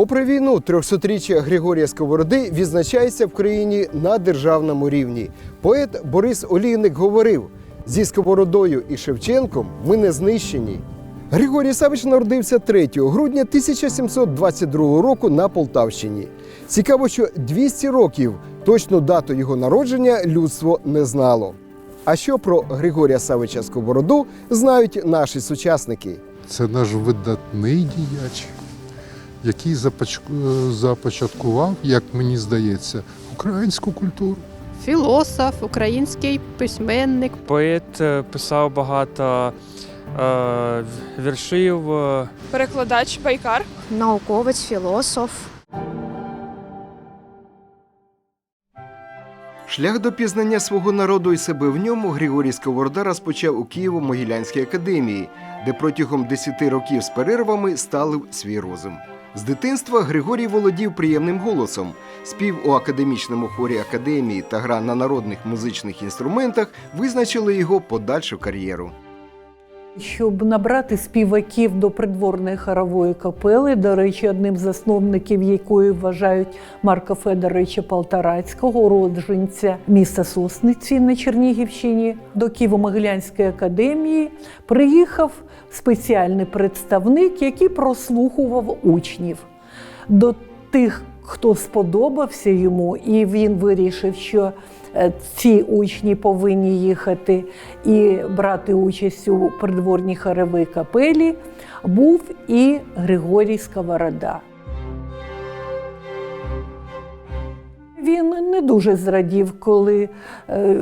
Попри війну, 300-річчя Григорія Сковороди відзначається в країні на державному рівні. Поет Борис Олійник говорив: зі Сковородою і Шевченком ми не знищені. Григорій Савич народився 3 грудня 1722 року на Полтавщині. Цікаво, що 200 років точну дату його народження людство не знало. А що про Григорія Савича Сковороду знають наші сучасники? Це наш видатний діяч, який започк- започаткував, як мені здається, українську культуру. Філософ, український письменник. Поет е, писав багато е, віршів. е, Перекладач Байкар. науковець, філософ. Шлях до пізнання свого народу і себе в ньому Григорій Сковорода розпочав у Києво-Могилянській академії, де протягом 10 років з перервами сталив свій розум. З дитинства Григорій володів приємним голосом. Спів у академічному хорі академії та гра на народних музичних інструментах визначили його подальшу кар'єру. Щоб набрати співаків до придворної хорової капели, до речі, одним з засновників якої вважають Марка Федоровича Полторацького, уродженця міста Сосниці на Чернігівщині, до Києво-Могилянської академії приїхав спеціальний представник, який прослухував учнів. До тих, хто сподобався йому, і він вирішив, що ці учні повинні їхати і брати участь у придворній хоровій капелі, був і Григорій Сковорода. Він не дуже зрадів, коли е,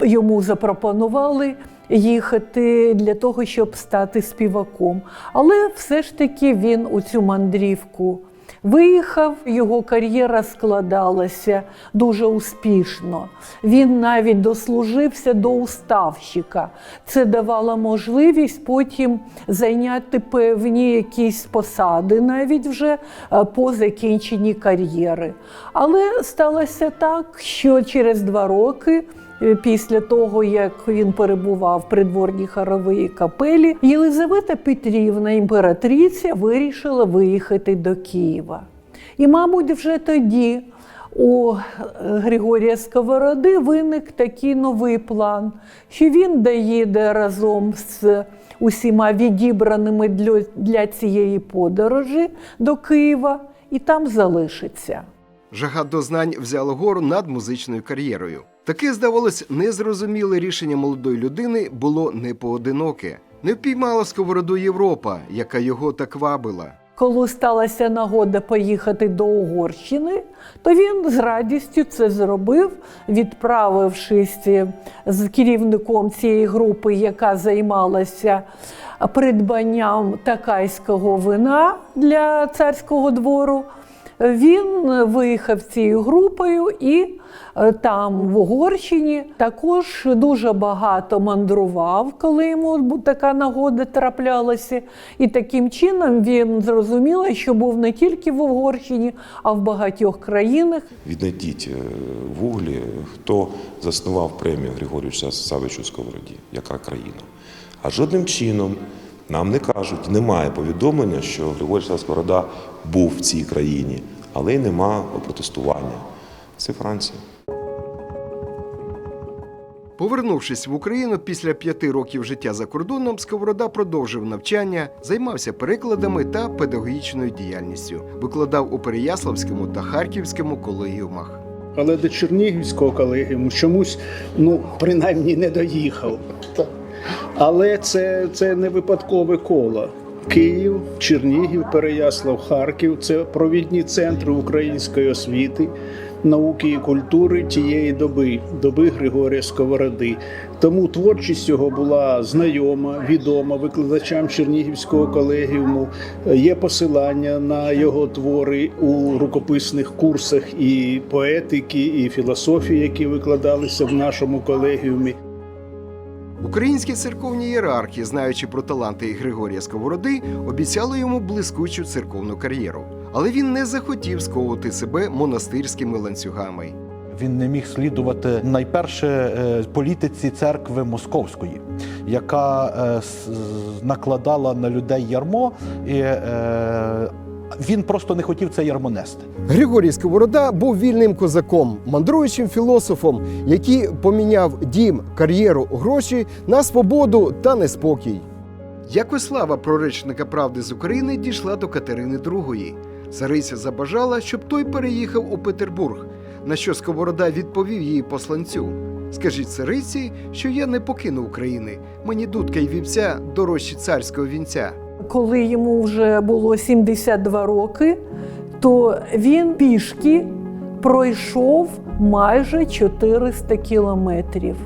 йому запропонували їхати для того, щоб стати співаком. Але все ж таки він у цю мандрівку виїхав, його кар'єра складалася дуже успішно. Він навіть дослужився до уставщика. Це давало можливість потім зайняти певні якісь посади, навіть вже е, по закінченні кар'єри. Але сталося так, що через два роки. Е, Після того, як він перебував в придворній хоровій капелі, Єлизавета Петрівна, імператриця, вирішила виїхати до Києва. І, мабуть, вже тоді у е, Григорія Сковороди виник такий новий план, що він доїде разом з усіма відібраними для, цієї подорожі до Києва і там залишиться. Жага до знань взяло гору над музичною кар'єрою. Таке, здавалось, незрозуміле рішення молодої людини було не поодиноке. Не впіймала сковороду Європа, яка його так вабила. Коли сталася нагода поїхати до Угорщини, то він з радістю це зробив, відправившись з керівником цієї групи, яка займалася придбанням такайського вина для царського двору. Він виїхав цією групою і е, там, в Угорщині, також дуже багато мандрував, коли йому така нагода траплялася. І таким чином він зрозумів, що був не тільки в Угорщині, а в багатьох країнах. Віднайдіть е, в гуглі, хто заснував премію Григорію Савичу Сковороді, яка країна. А жодним чином нам не кажуть, немає повідомлення, що Григорій Сковорода був в цій країні, але й нема протестування. Це Франція. Повернувшись в Україну після п'яти років життя за кордоном, Сковорода продовжив навчання, займався перекладами та педагогічною діяльністю. Викладав у Переяславському та Харківському колегіумах. Але до Чернігівського колегіуму чомусь, ну, принаймні, не доїхав. Але це, це не випадкове коло. Київ, Чернігів, Переяслав, Харків це провідні центри української освіти, науки і культури тієї доби, доби Григорія Сковороди. Тому творчість його була знайома, відома викладачам Чернігівського колегіуму. Є посилання на його твори у рукописних курсах і поетики, і філософії, які викладалися в нашому колегіумі. Українські церковні ієрархи, знаючи про таланти Григорія Сковороди, обіцяли йому блискучу церковну кар'єру. Але він не захотів сковувати себе монастирськими ланцюгами. Він не міг слідувати найперше е, політиці церкви московської, яка е, накладала на людей ярмо і е, Він просто не хотів це ярмо нести. Григорій Сковорода був вільним козаком, мандруючим філософом, який поміняв дім, кар'єру, гроші на свободу та неспокій. Якось слава проречника правди з України дійшла до Катерини II. Цариця забажала, щоб той переїхав у Петербург, на що Сковорода відповів її посланцю. Скажіть цариці, що я не покину України. Мені дудка й вівця дорожчі царського вінця. Коли йому вже було 72 роки, то він пішки пройшов майже 400 кілометрів.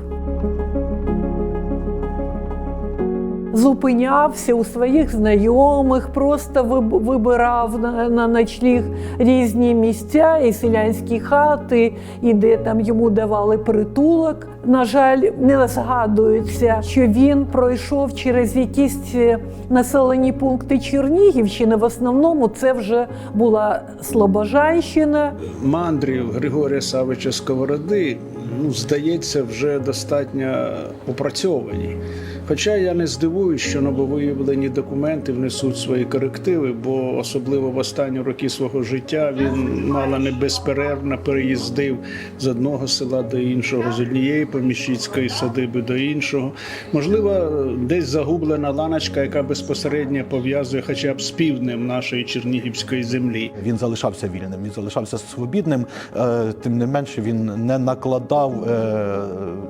Зупинявся у своїх знайомих, просто вибирав на, на ночліг різні місця, і селянські хати, і де там йому давали притулок. На жаль, не згадується, що він пройшов через якісь е, населені пункти Чернігівщини. В основному це вже була Слобожанщина. мандрів Григорія Савича Сковороди, ну, здається, вже достатньо опрацьовані. Хоча я не здивуюсь, що нововиявлені документи внесуть свої корективи, бо особливо в останні роки свого життя він мало не безперервно переїздив з одного села до іншого, з однієї поміщицької садиби до іншого. Можливо, десь загублена ланочка, яка безпосередньо пов'язує хоча б з півднем нашої чернігівської землі. Він залишався вільним, він залишався свобідним. Е, Тим не менше, він не накладав е,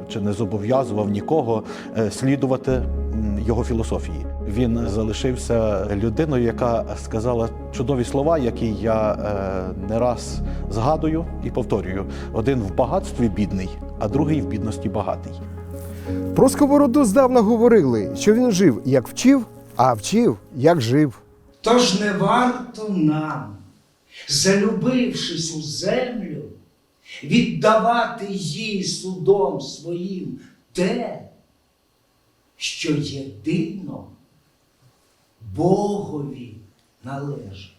чи не зобов'язував нікого е, слідувати м, його філософії. Він залишився людиною, яка сказала чудові слова, які я е, не раз згадую і повторюю: один в багатстві бідний, а другий в бідності багатий. Про Сковороду здавна говорили, що він жив як вчив, а вчив як жив. Тож не варто нам, залюбившись у землю, віддавати їй судом своїм те, що єдино Богові належить.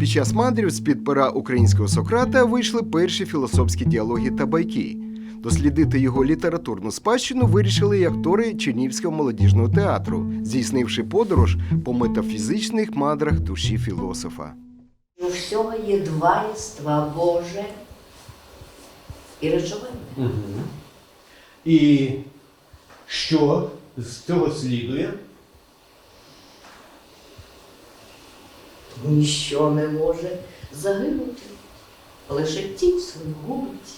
Під час мандрів з-під пера українського Сократа вийшли перші філософські діалоги та байки. Дослідити його літературну спадщину вирішили й актори Чернівського молодіжного театру, здійснивши подорож по метафізичних мандрах душі філософа. У всього є два єства Боже і речове. І що з цього слідує? Ніщо не може загинути, лише тінь свою губить.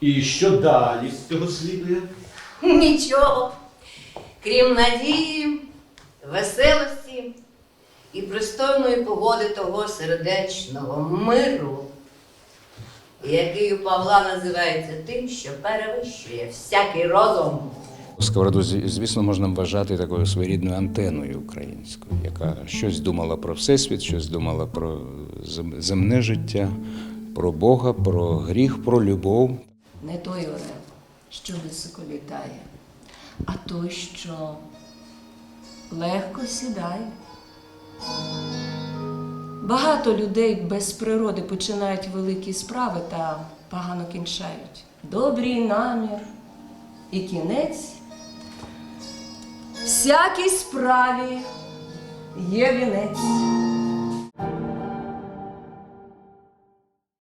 І що далі з цього слідує? Нічого, крім надії, веселості і пристойної погоди того сердечного миру, який у Павла називається тим, що перевищує всякий розум. Сковороду, звісно, можна вважати такою своєрідною антеною українською, яка щось думала про всесвіт, щось думала про земне життя, про Бога, про гріх, про любов. Не той орел, що високо літає, а той, що легко сідає. Багато людей без природи починають великі справи та погано кінчають. Добрий намір і кінець. Всякій справі є вінець.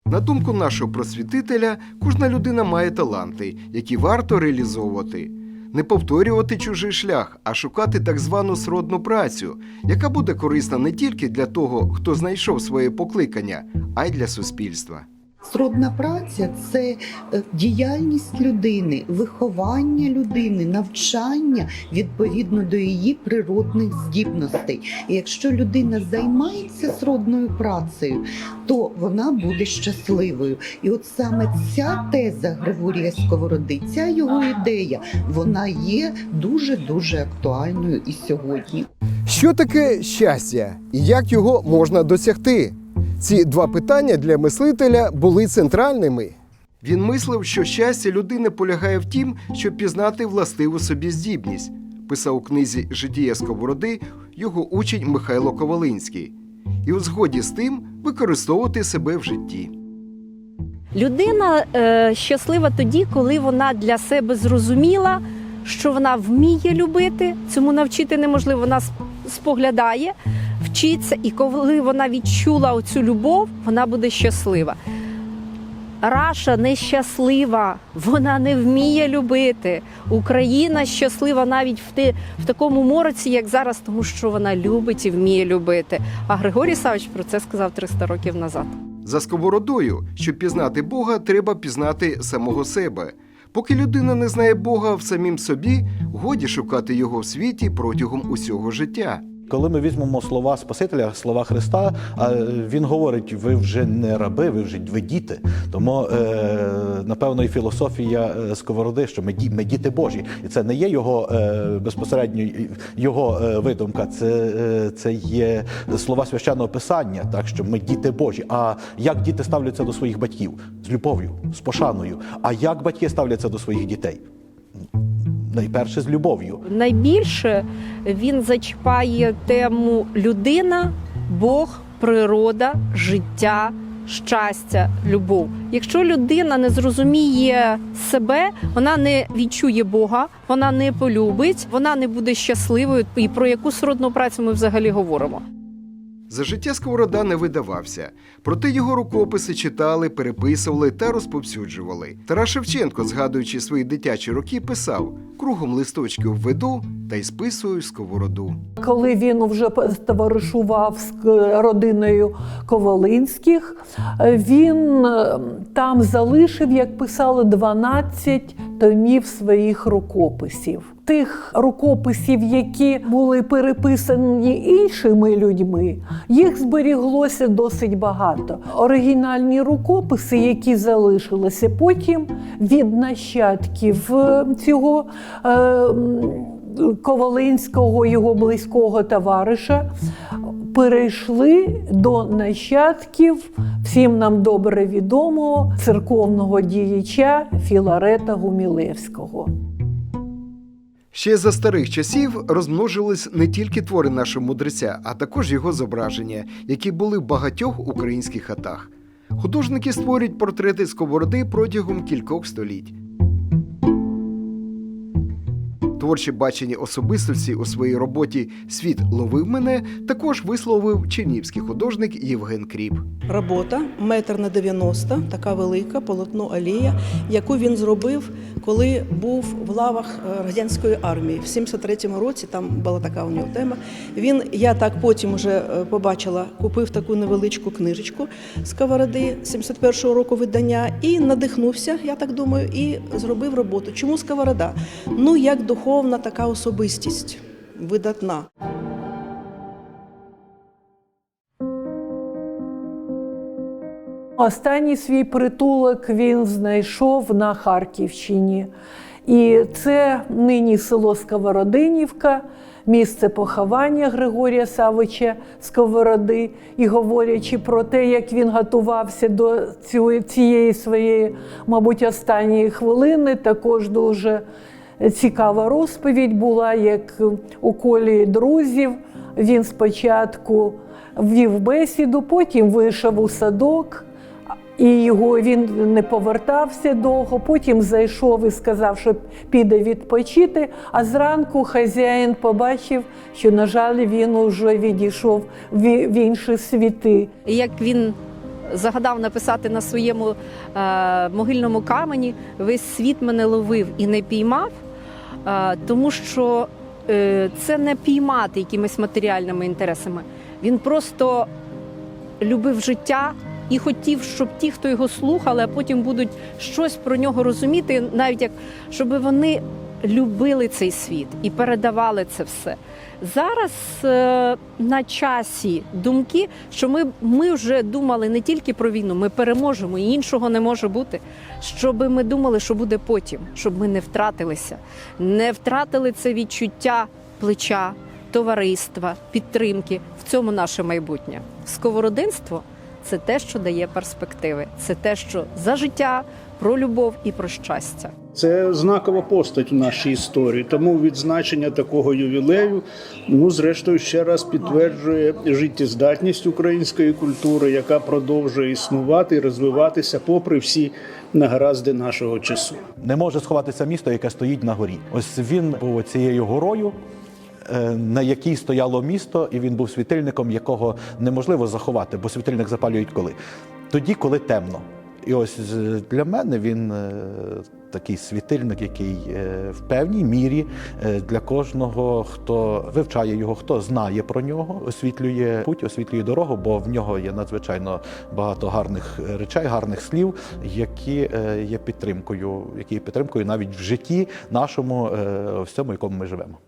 На думку нашого просвітителя, кожна людина має таланти, які варто реалізовувати. Не повторювати чужий шлях, а шукати так звану сродну працю, яка буде корисна не тільки для того, хто знайшов своє покликання, а й для суспільства. Сродна праця це е, діяльність людини, виховання людини, навчання відповідно до її природних здібностей. І якщо людина займається сродною працею, то вона буде щасливою. І от саме ця теза Григорія Сковороди, ця його ідея, вона є дуже дуже актуальною і сьогодні. Що таке щастя і як його можна досягти? Ці два питання для мислителя були центральними. Він мислив, що щастя людини полягає в тім, щоб пізнати властиву собі здібність, писав у книзі Житія Сковороди його учень Михайло Ковалинський, і у згоді з тим використовувати себе в житті. Людина е, щаслива тоді, коли вона для себе зрозуміла, що вона вміє любити. Цьому навчити неможливо, вона споглядає. Навчиться, і коли вона відчула оцю любов, вона буде щаслива. Раша нещаслива, вона не вміє любити. Україна щаслива навіть в, ти, в такому мороці, як зараз, тому що вона любить і вміє любити. А Григорій Савич про це сказав 300 років назад. За сковородою, щоб пізнати Бога, треба пізнати самого себе. Поки людина не знає Бога в самім собі, годі шукати його в світі протягом усього життя. Коли ми візьмемо слова Спасителя, слова Христа, а, е, він говорить: ви вже не раби, ви вже ви діти. Тому е, напевно і філософія е, сковороди, що ми ді- ми діти Божі, і це не є його безпосередньо його видумка. Це, це є слова священного писання, так що ми діти Божі. А як діти ставляться до своїх батьків? З любов'ю, з пошаною. А як батьки ставляться до своїх дітей? Найперше з любов'ю. Найбільше він зачіпає тему людина, Бог, природа, життя, щастя, любов. Якщо людина не зрозуміє себе, вона не відчує Бога, вона не полюбить, вона не буде щасливою. І про яку сродну працю ми взагалі говоримо? За життя Сковорода не видавався, проте його рукописи читали, переписували та розповсюджували. Тарас Шевченко, згадуючи свої дитячі роки, писав: кругом листочків веду та й списую сковороду. Коли він вже товаришував з родиною Ковалинських, е, він е, там залишив, як писали, 12 томів своїх рукописів. Тих рукописів, які були переписані іншими людьми, їх зберіглося досить багато. Оригінальні рукописи, які залишилися потім від нащадків е, цього. е, Ковалинського його близького товариша перейшли до нащадків всім нам добре відомого церковного діяча Філарета Гумілевського. Ще за старих часів розмножились не тільки твори нашого мудреця, а також його зображення, які були в багатьох українських хатах. Художники створюють портрети сковороди протягом кількох століть. Творче бачення особистості у своїй роботі Світ ловив мене також висловив чернівський художник Євген Кріп. Робота метр на 90, така велика полотно алія, яку він зробив, коли був в лавах е, радянської армії. В 73-му році там була така у нього тема. Він, я так потім вже е, побачила, купив таку невеличку книжечку з сковороди 71-го року видання і надихнувся, я так думаю, і зробив роботу. Чому сковорода? Ну, як духовна така особистість, видатна. Останній свій притулок він знайшов на Харківщині. І це нині село Сковородинівка, місце поховання Григорія Савича Сковороди. І говорячи про те, як він готувався до цієї своєї, мабуть, останньої хвилини, також дуже цікава розповідь була, як у колі друзів він спочатку ввів бесіду, потім вийшов у садок. І його він не повертався довго. Потім зайшов і сказав, що піде відпочити. А зранку хазяїн побачив, що, на жаль, він уже відійшов в інші світи. Як він загадав написати на своєму е, могильному камені, весь світ мене ловив і не піймав, тому що е, це не піймати якимись матеріальними інтересами. Він просто любив життя і хотів, щоб ті, хто його слухали, а потім будуть щось про нього розуміти, навіть як щоб вони любили цей світ і передавали це все. Зараз е, на часі думки, що ми, ми вже думали не тільки про війну, ми переможемо, і іншого не може бути. Щоб ми думали, що буде потім, щоб ми не втратилися, не втратили це відчуття плеча, товариства, підтримки. В цьому наше майбутнє. Сковородинство це те, що дає перспективи, це те, що за життя, про любов і про щастя. Це знакова постать в нашій історії. Тому відзначення такого ювілею, ну зрештою, ще раз підтверджує життєздатність української культури, яка продовжує існувати і розвиватися попри всі негаразди нашого часу. Не може сховатися місто, яке стоїть на горі. Ось він був цією горою. Е, на якій стояло місто, і він був світильником, якого неможливо заховати, бо світильник запалюють коли? Тоді, коли темно. І ось для мене він е, такий світильник, який е, в певній мірі е, для кожного, хто вивчає його, хто знає про нього, освітлює путь, освітлює дорогу, бо в нього є надзвичайно багато гарних е, речей, гарних слів, які е, є підтримкою, які є підтримкою навіть в житті нашому, е, в цьому, якому ми живемо.